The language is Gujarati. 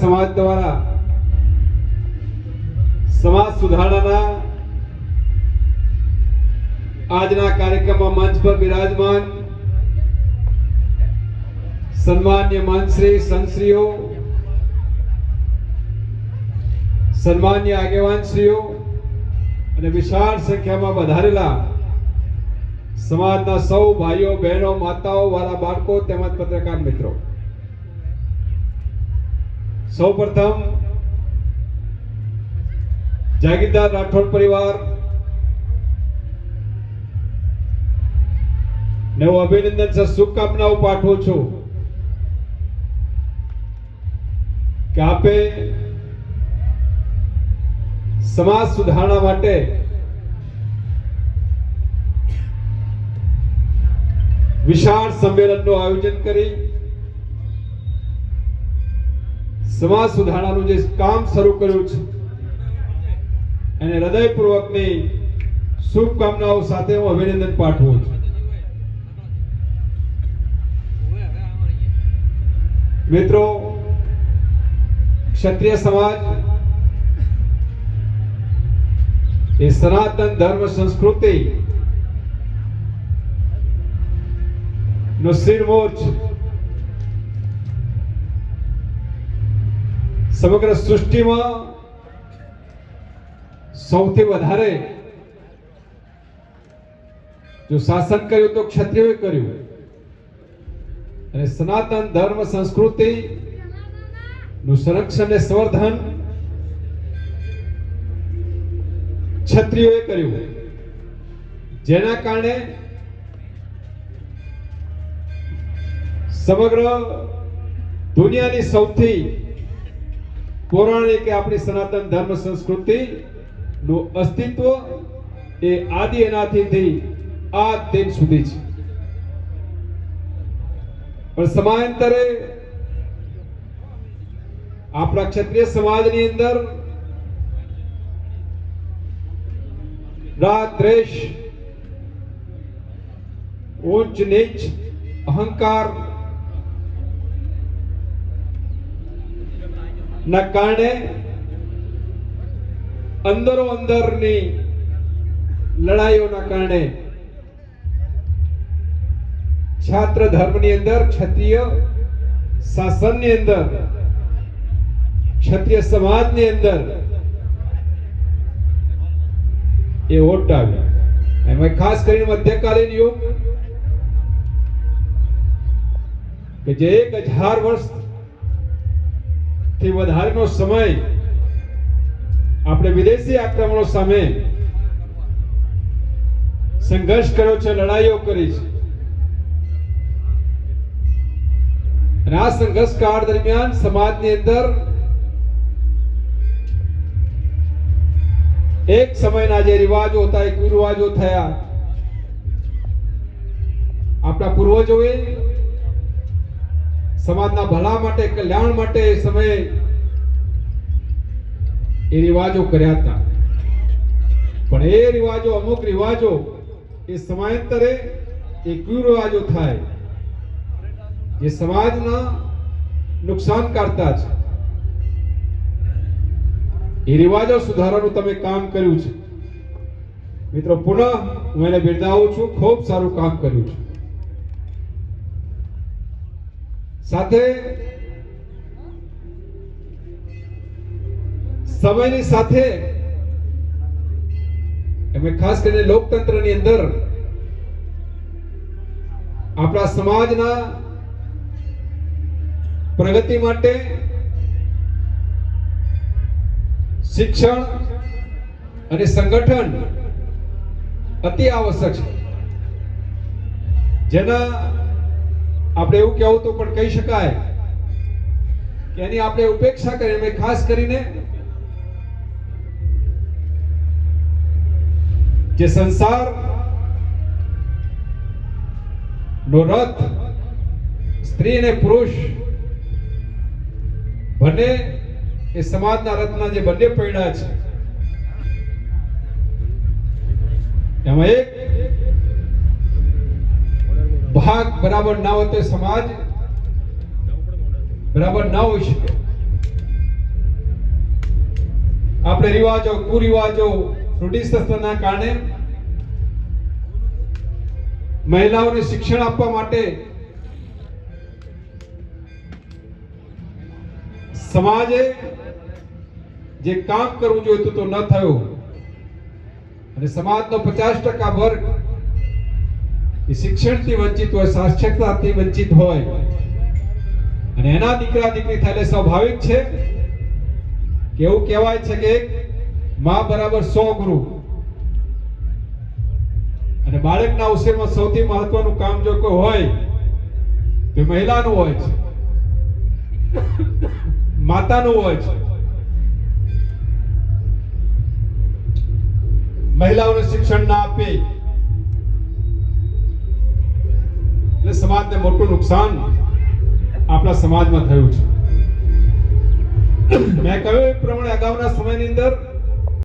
સમાજ દ્વારા સમાજ સુધારણાના આજના કાર્યક્રમમાં મંચ પર બિરાજમાન સન્માન્ય મંત્રી સંતશ્રીઓ, સન્માન્ય આગેવાનશ્રીઓ અને વિશાળ સંખ્યામાં વધારેલા સમાજના સૌ ભાઈઓ, બહેનો, માતાઓ, વાલા, બાળકો, તેમજ પત્રકાર મિત્રો. સૌ પ્રથમ જાગીરદાર રાઠોડ પરિવાર, ને હું અભિનંદન શુભકામનાઓ પાઠવું છું કે આપે સમાજ સુધારણા માટે વિશાળ સંમેલનનું આયોજન કરી સમાજ સુધારણાનું જે કામ શરૂ કર્યું છે, એને હૃદયપૂર્વકની શુભકામનાઓ સાથે હું અભિનંદન પાઠવું છું. મિત્રો, ક્ષત્રિય સમાજ એ સનાતન ધર્મ સંસ્કૃતિ નો શિરમોર છે. સમગ્ર સૃષ્ટિમાં સૌથી વધારે જો શાસન કર્યું તો ક્ષત્રિયોએ કર્યું. અને સનાતન ધર્મ સંસ્કૃતિ નું સંરક્ષણ અને સંવર્ધન ક્ષત્રિયોએ કર્યું. જેના કારણે સમગ્ર દુનિયાની સૌથી પૌરાણિક આપણી સનાતન ધર્મ સંસ્કૃતિ નું અસ્તિત્વ એ આદિ અનાથીથી આ દિન સુધી છે. પણ સમયાંતરે આપણા ક્ષત્રિય સમાજની અંદર રાગ દ્વેષ ઊંચ નીચ, અહંકાર ના કારણે અંદરો અંદરની લડાઈઓના કારણે છાત્ર ધર્મની અંદર, ક્ષત્રિય શાસનની અંદર, ક્ષત્રિય સમાજની અંદર એ ઓટ આવી એમાં ખાસ કરીને મધ્યકાલીન યુગ કે જે એક હજાર વર્ષ થી વધારેનો સમય આપણે વિદેશી આક્રમણો સામે સંઘર્ષ કર્યો છે, લડાઈઓ કરી છે. આ સંઘર્ષ કાળ દરમિયાન સમાજની અંદર એક સમયના જે રિવાજો હતા એ કુરિવાજો થયા. આપણા પૂર્વજોએ સમાજના ભલા માટે, કલ્યાણ માટે એ સમયે એ રિવાજો કર્યા હતા. પણ એ રિવાજો, અમુક રિવાજો એ સમયાંતરે એ કુરિવાજો થાય. જે સમાજના નુકસાન કરતા છે. એ રિવાજો સુધારવાનું તમે કામ કર્યું છે. મિત્રો, પુનઃ હું એને બિરદાવું છું. ખૂબ સારું કામ કર્યું છે. સાથે સમયની સાથે એમાં ખાસ કરીને લોકતંત્રની અંદર આપણા સમાજના પ્રગતિ માટે શિક્ષણ અને સંગઠન અતિ આવશ્યક છે. જેના આપણે એવું કહેવું તો પણ કહી શકાય કે એની આપણે ઉપેક્ષા કરી ખાસ કરીને જે સંસાર નો રથ સ્ત્રી અને પુરુષ બંને એ સમાજના રથના જે બંને પૈડા છે, એમાં એક ભાગ બરાબર ના હોય તો સમાજ બરાબર ના હોઈ શકે. આપણે રિવાજો, કુરિવાજો રૂઢિસ્તના કારણે મહિલાઓને શિક્ષણ આપવા માટે સમાજે જે કામ કરવું જોઈતું તો ન થયું. અને સમાજનો પચાસ ટકા વર્ગ એ શિક્ષણથી વંચિત હોય સાક્ષરતાથી વંચિત હોય. અને એના દીકરા દીકરી થાય સ્વાભાવિક છે કે એવું કહેવાય છે કે માં બરાબર સો ગુરુ. અને બાળકના ઉછેરમાં સૌથી મહત્વનું કામ જો કોઈ હોય, તો મહિલાનું હોય છે. માતાનું હોય છે. મહિલાઓને શિક્ષણ ના આપે. એટલે સમાજને મોટું નુકસાન આપણા સમાજમાં થયું છે. મેં કહ્યું એ પ્રમાણે અગાઉના સમયની અંદર